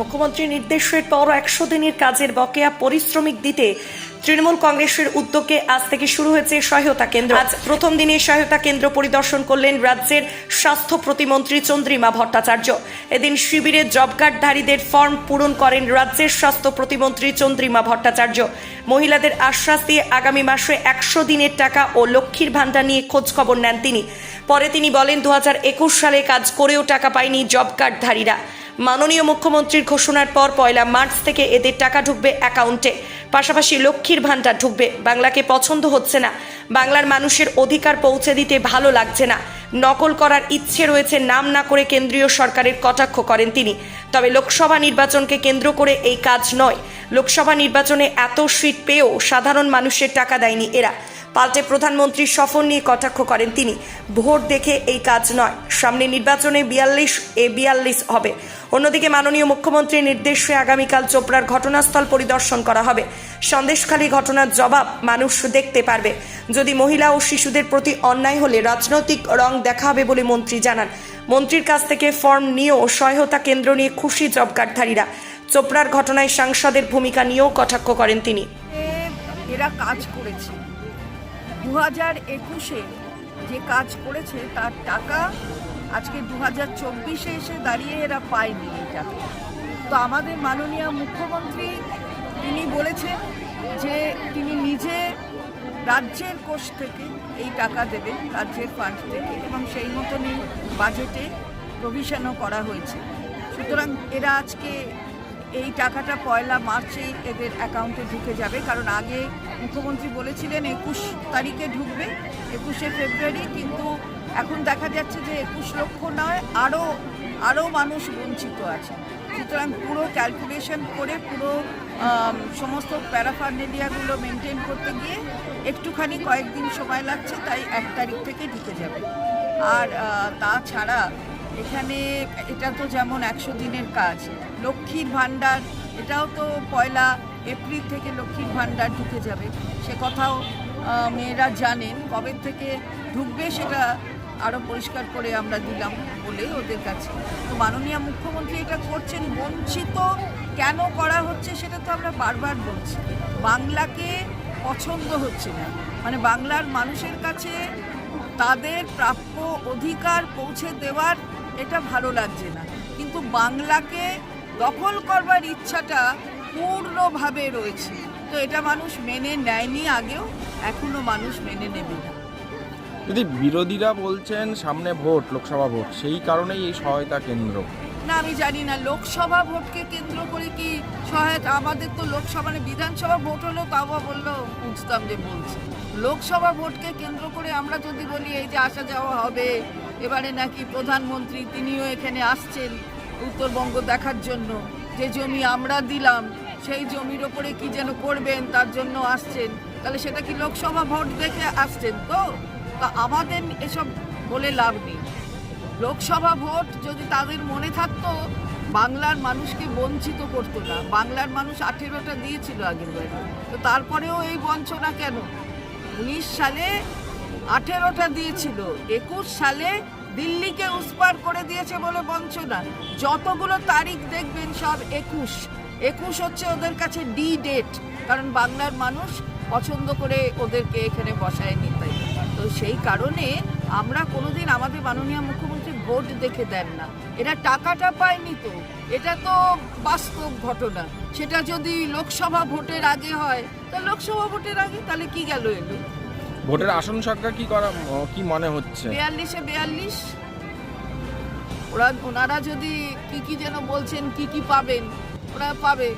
মুখ্যমন্ত্রীর নির্দেশের পর একশো দিনের কাজের বকেয়া পরিশ্রমিক দিতে তৃণমূল কংগ্রেসের উদ্যোগে আজ থেকে শুরু হয়েছে সহায়তা কেন্দ্র। আজ প্রথম দিনে সহায়তা কেন্দ্র পরিদর্শন করলেন রাজ্যের স্বাস্থ্য প্রতিমন্ত্রী চন্দ্রিমা ভট্টাচার্য। এদিন শিবিরে জব কার্ডধারীদের ফর্ম পূরণ করেন রাজ্যের স্বাস্থ্য প্রতিমন্ত্রী চন্দ্রিমা ভট্টাচার্য। মহিলাদের আশ্বাস দিয়ে আগামী মাসে একশো দিনের টাকা ও লক্ষ্মীর ভাণ্ডার নিয়ে খোঁজখবর নেন তিনি। পরে তিনি বলেন দু হাজার একুশ সালে কাজ করেও টাকা পায়নি জব কার্ডধারীরা। মাননীয় মুখ্যমন্ত্রীর ঘোষণার পর পয়লা মার্চ থেকে এদের টাকা ঢুকবে অ্যাকাউন্টে। পাশাপাশি লক্ষ্মীর ভাণ্ডার ঢুকবে। বাংলাকে পছন্দ হচ্ছে না। বাংলার মানুষের অধিকার পৌঁছে দিতে ভালো লাগছে না। নকল করার ইচ্ছে রয়েছে নাম না করে কেন্দ্রীয় সরকারের কটাক্ষ করেন তিনি। তবে লোকসভা নির্বাচনকে কেন্দ্র করে এই কাজ নয়। লোকসভা নির্বাচনে এত সিট পেয়েও সাধারণ মানুষের টাকা দেয়নি এরা। পাল্টে প্রধানমন্ত্রীর সফর নিয়ে কটাক্ষ করেন তিনি। ভোট দেখে এই কাজ নয়। সামনে নির্বাচনে বিয়াল্লিশ, এ বিয়াল্লিশ হবে। অন্যদিকে মাননীয় মুখ্যমন্ত্রীর নির্দেশে আগামীকাল চোপড়ার ঘটনাস্থল পরিদর্শন করা হবে। সন্দেশখালী ঘটনার জবাব মানুষ দেখতে পারবে। যদি মহিলা ও শিশুদের প্রতি অন্যায় হলে রাজনৈতিক রং দেখা হবে বলে মন্ত্রী জানান। মন্ত্রীর কাছ থেকে ফর্ম নিয়েও সহায়তা কেন্দ্র নিয়ে খুশি জব কার্ডধারীরা চোপড়ার ঘটনায় সাংসদের ভূমিকা নিয়েও কটাক্ষ করেন তিনি। এরা কাজ করেছে। দু হাজার একুশে যে কাজ করেছে, তার টাকা আজকে দু হাজার চব্বিশে এসে দাঁড়িয়ে এরা পায়নি এই টাকা তো আমাদের মাননীয় মুখ্যমন্ত্রী তিনি বলেছেন যে তিনি নিজে রাজ্যের কোষ থেকে এই টাকা দেবেন, রাজ্যের ফান্ড থেকে, এবং সেই মতনই বাজেটে প্রভিশনও করা হয়েছে। সুতরাং এরা আজকে এই টাকাটা পয়লা মার্চেই এদের অ্যাকাউন্টে ঢুকে যাবে। কারণ আগে মুখ্যমন্ত্রী বলেছিলেন একুশ তারিখে ঢুকবে, একুশে ফেব্রুয়ারি, কিন্তু এখন দেখা যাচ্ছে যে একুশ লক্ষ নয়, আরও আরও মানুষ বঞ্চিত আছে। সুতরাং পুরো ক্যালকুলেশন করে পুরো সমস্ত প্যারাফার্নেলিয়াগুলো মেনটেন করতে গিয়ে একটুখানি কয়েকদিন সময় লাগছে, তাই এক তারিখ থেকে ঢুকে যাবে। আর তাছাড়া এখানে এটা তো যেমন একশো দিনের কাজ। লক্ষ্মীর ভাণ্ডার, এটাও তো পয়লা এপ্রিল থেকে লক্ষ্মীর ভাণ্ডার ঢুকে যাবে। সে কথাও মেয়েরা জানেন। কবে থেকে ঢুকবে সেটা আরও পরিষ্কার করে আমরা দিলাম বলে ওদের কাছে। তো মাননীয় মুখ্যমন্ত্রী এটা করছেন বঞ্চিত। কেন করা হচ্ছে সেটা তো আমরা বারবার বলছি। বাংলাকে পছন্দ হচ্ছে না। মানে বাংলার মানুষের কাছে তাদের প্রাপ্য অধিকার পৌঁছে দেওয়ার এটা ভালো লাগছে না। কিন্তু বাংলাকে দখল করবার ইচ্ছাটা পূর্ণভাবে রয়েছে। তো এটা মানুষ মেনে নেয়নি আগেও এখনও মানুষ মেনে নেবে না। যদি বিরোধীরা বলছেন সামনে ভোট লোকসভা ভোট সেই কারণেই এই সহায়তা কেন্দ্র। না আমি জানি না লোকসভা ভোটকে কেন্দ্র করে কি সহায়তা? আমাদের তো লোকসভা মানে বিধানসভা ভোট হলেও তাও বলল বুঝতাম যে বলছে। লোকসভা ভোটকে কেন্দ্র করে আমরা যদি বলি এই যে আসা যাওয়া হবে এবারে নাকি প্রধানমন্ত্রী তিনিও এখানে আসছেন উত্তরবঙ্গ দেখার জন্য। যে জমি আমরা দিলাম, সেই জমির ওপরে কি যেন করবেন, তার জন্য আসছেন। তাহলে সেটা কি লোকসভা ভোট দেখে আসছেন তো? তা আমাদের এসব বলে লাভ নেই। লোকসভা ভোট যদি তাদের মনে থাকতো, বাংলার মানুষকে বঞ্চিত করতো না। বাংলার মানুষ আঠেরোটা দিয়েছিল আগের তো তারপরেও এই বঞ্চনা কেন? উনিশ সালে আঠেরোটা দিয়েছিল। একুশ সালে দিল্লিকে উস্পার করে দিয়েছে বলে বঞ্চনা। যতগুলো তারিখ দেখবেন সব একুশ। একুশ হচ্ছে ওদের কাছে ডি ডেট, কারণ বাংলার মানুষ পছন্দ করে ওদেরকে এখানে বসায় নিতে তো সেই কারণে আমরা কোনোদিন আমাদের মাননীয় মুখ্যমন্ত্রী ভোট দেখে দেন না। এরা টাকাটা পায়নি তো। এটা তো বাস্তব ঘটনা। সেটা যদি লোকসভা ভোটের আগে হয়, তা লোকসভা ভোটের আগে তাহলে কি গেল এলো ভোটের আসন সংখ্যা কি করা কি মনে হচ্ছে? বিয়াল্লিশে বিয়াল্লিশ। ওরা ওনারা যদি কি কি যেন বলছেন কি কি পাবেন ওরা পাবে।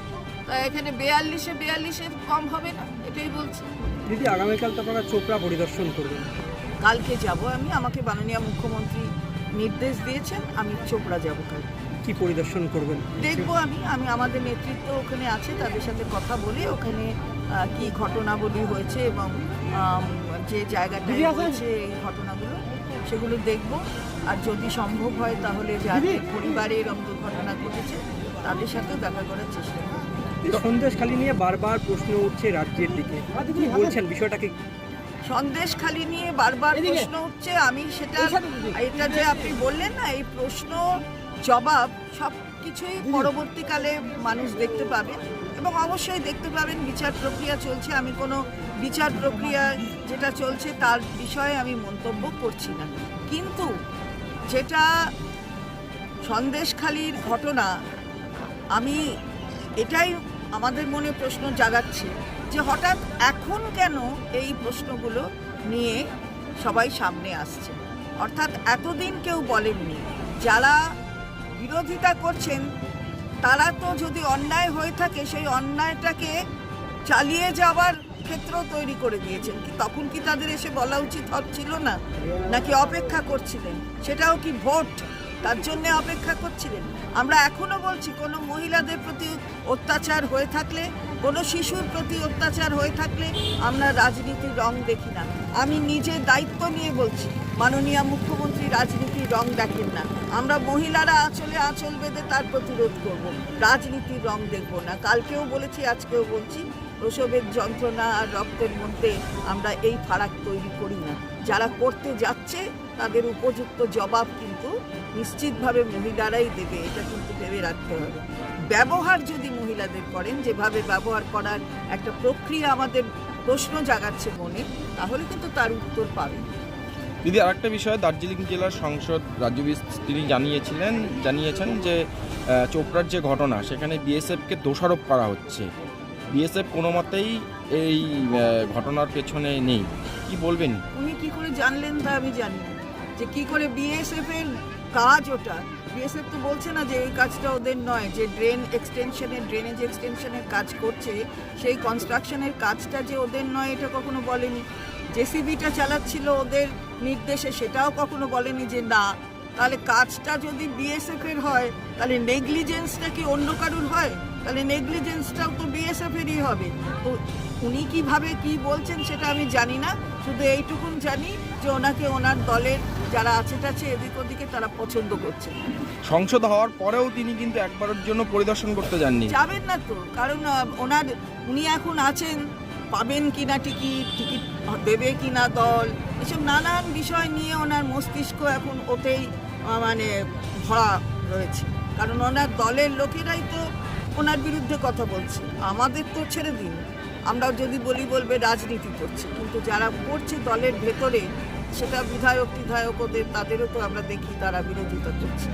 তা এখানে বিয়াল্লিশে বিয়াল্লিশে কম হবে না এটাই বলছি। দিদি আগামীকাল তো আপনারা চোপড়া পরিদর্শন করবেন। কালকে যাব আমি আমাকে মাননীয় মুখ্যমন্ত্রী নির্দেশ দিয়েছেন আমি চোপড়া যাব কাল। কি পরিদর্শন করবেন? দেখব আমি আমি আমাদের নেতৃত্ব ওখানে আছে তাদের সাথে কথা বলে ওখানে কি ঘটনাবলী হয়েছে এবং যে জায়গাটায় হয়েছে এই ঘটনাগুলো সেগুলো দেখব। আর যদি সম্ভব হয় তাহলে যাদের পরিবারে এরকম দুর্ঘটনা ঘটেছে তাদের সাথেও দেখা করার চেষ্টা করব। সন্দেশখালী নিয়ে বারবার প্রশ্ন উঠছে রাজ্যের দিকে। কি বলছেন বিষয়টাকে? সন্দেশ খালি নিয়ে বারবার প্রশ্ন উঠছে আমি সেটা এটা যে আপনি বললেন না এই প্রশ্ন জবাব সব কিছুই পরবর্তীকালে মানুষ দেখতে পাবে। এবং অবশ্যই দেখতে পাবেন, বিচার প্রক্রিয়া চলছে। আমি কোনো বিচার প্রক্রিয়া যেটা চলছে তার বিষয়ে আমি মন্তব্য করছি না। কিন্তু যেটা সন্দেশখালির ঘটনা, আমি এটাই আমাদের মনে প্রশ্ন জাগাচ্ছে যে হঠাৎ এখন কেন এই প্রশ্নগুলো নিয়ে সবাই সামনে আসছে? অর্থাৎ এতদিন কেউ বলেননি, যারা বিরোধিতা করছেন তারা তো যদি অন্যায় হয়ে থাকে, সেই অন্যায়টাকে চালিয়ে যাওয়ার ক্ষেত্র তৈরি করে দিয়েছেন। কি তখন কি তাদের এসে বলা উচিত ছিল না? নাকি অপেক্ষা করছিলেন? সেটাও কি ভোট? তার জন্য অপেক্ষা করছিলেন? আমরা এখনও বলছি, কোনো মহিলাদের প্রতি অত্যাচার হয়ে থাকলে কোনো শিশুর প্রতি অত্যাচার হয়ে থাকলে আমরা রাজনীতির রং দেখি না। আমি নিজে দায়িত্ব নিয়ে বলছি, মাননীয় মুখ্যমন্ত্রী রাজনীতির রং দেখেন না। আমরা মহিলারা আঁচলে আঁচল বেঁধে তার প্রতিরোধ করব, রাজনীতির রং দেখব না। কালকেও বলেছি, আজকেও বলছি, প্রসবের যন্ত্রণা আর রক্তের মধ্যে আমরা এই ফারাক তৈরি করি না। যারা করতে যাচ্ছে, তাদের উপযুক্ত জবাব কিন্তু নিশ্চিতভাবে মহিলারাই দেবে, এটা কিন্তু ভেবে রাখতে হবে। ব্যবহার যদি মহিলাদের করেন যেভাবে ব্যবহার করার একটা প্রক্রিয়া আমাদের প্রশ্ন জাগাচ্ছে মনে তাহলে কিন্তু তার উত্তর পাবেন দিদি আরেকটা বিষয় দার্জিলিং জেলার সংসদ রাজ্য তিনি জানিয়েছিলেন জানিয়েছেন যে চোপড়ার যে ঘটনা সেখানে বিএসএফকে দোষারোপ করা হচ্ছে। বিএসএফ কোনো মতেই এই ঘটনার পেছনে নেই। কি বলবেন? উনি কি করে জানলেন তা আমি জানি না। যে কি করে বিএসএফ এর কাজ ওটা বিএসএফ তো বলছে না যে এই কাজটা ওদের নয়, যে ড্রেন এক্সটেনশনের ড্রেনেজ এক্সটেনশনের কাজ করছে, সেই কনস্ট্রাকশনের কাজটা যে ওদের নয় এটা কখনো বলেনি। জেসিবিটা চালাচ্ছিল ওদের নির্দেশে, সেটাও কখনো বলেনি যে না। তাহলে কাজটা যদি বিএসএফ এর হয়, তাহলে নেগলিজেন্সটা কি অন্য কারুর হয়? তাহলে নেগলিজেন্সটাও তো বিএসএফ এরই হবে। তো উনি কীভাবে কি বলছেন সেটা আমি জানি না। শুধু এইটুকুন জানি যে ওনাকে ওনার দলের যারা আছে টাছে এদিক ওদিকে তারা পছন্দ করছে। সংসদ হওয়ার পরেও তিনি কিন্তু একবারের জন্য পরিদর্শন করতে যাননি। যাবেন না তো কারণ ওনার উনি এখন আছেন পাবেন কিনা টিকিট টিকিট দেবে কিনা দল এসব নানান বিষয় নিয়ে ওনার মস্তিষ্ক এখন ওতেই মানে ভরা রয়েছে। কারণ ওনার দলের লোকেরাই তো ওনার বিরুদ্ধে কথা বলছি। আমাদের তো ছেড়ে দিন। আমরা যদি বলি বলবে রাজনীতি করছে। কিন্তু যারা করছে দলের ভেতরে, সেটা বিধায়ক বিধায়ক ওদের, তাদেরও তো আমরা দেখি তারা বিরোধিতা করছে।